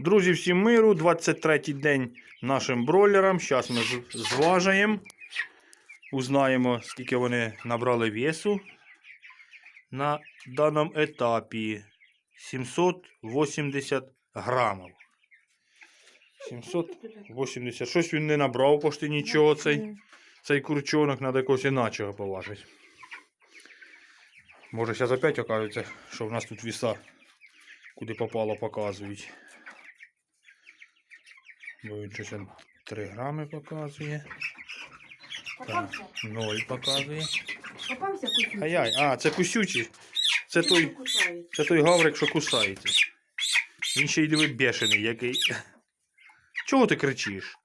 Друзі, всім миру, 23-й день нашим бройлерам. Зараз ми зважаємо. Узнаємо, скільки вони набрали весу на даному етапі. 780 грамів. 780. Щось він не набрав почти нічого цей, цей курчонок, треба якогось іначого поважити. Може, зараз опять окажеться, що в нас тут віса, куди попало, показують. Бо він щось 3 грами показує. Попався? 0 показує. Попався кусючий? Ай-яй, а, це кусючий. Це той, це той гаврик, що кусається. Він ще й диви бешений який. Чого ти кричиш?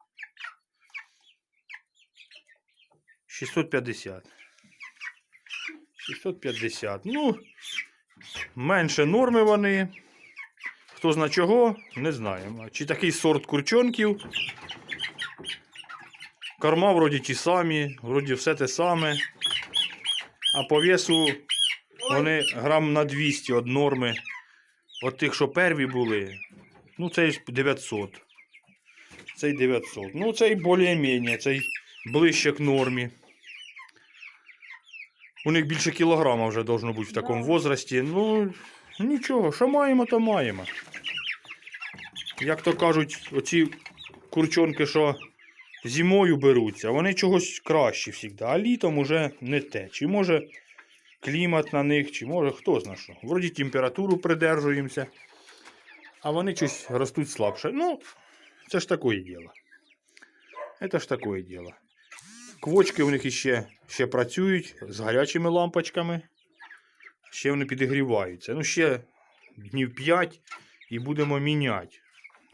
650. 650. Ну, менше норми вони. Хто зна чого, не знаємо. Чи такий сорт курчонків. Корма вроді ті самі, вроді все те саме. А по весу вони грам на 200 від норми. От тих, що перві були, ну цей 900. Цей 900. Ну, цей більш-менш, цей ближче к нормі. У них більше кілограма вже должно бути в такому Да. возрасті. Ну, нічого, що маємо, то маємо. Як то кажуть, оці курчонки, що зимою беруться, вони чогось кращі завжди, а літом уже не те. Чи може клімат на них, чи може хто зна що. Вроді температуру придержуємося, а вони щось ростуть слабше. Ну, це ж таке діло. Це ж таке діло. Квочки у них іще ще працюють з гарячими лампочками. Ще вони підігріваються. Ну, ще днів 5 і будемо міняти.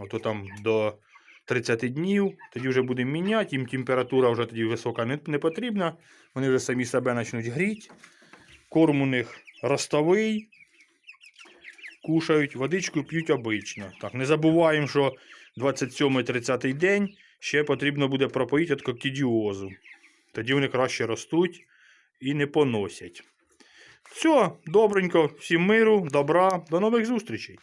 Ото там до 30 днів, тоді вже будемо міняти, їм температура вже тоді висока не, не потрібна. Вони вже самі себе почнуть гріти. Корм у них ростовий. Кушають, водичку п'ють обично. Так, не забуваємо, що 27-30 день ще потрібно буде пропоїти від кокідіозу. Тоді вони краще ростуть і не поносять. Все, добренько, всім миру, добра, до нових зустрічей.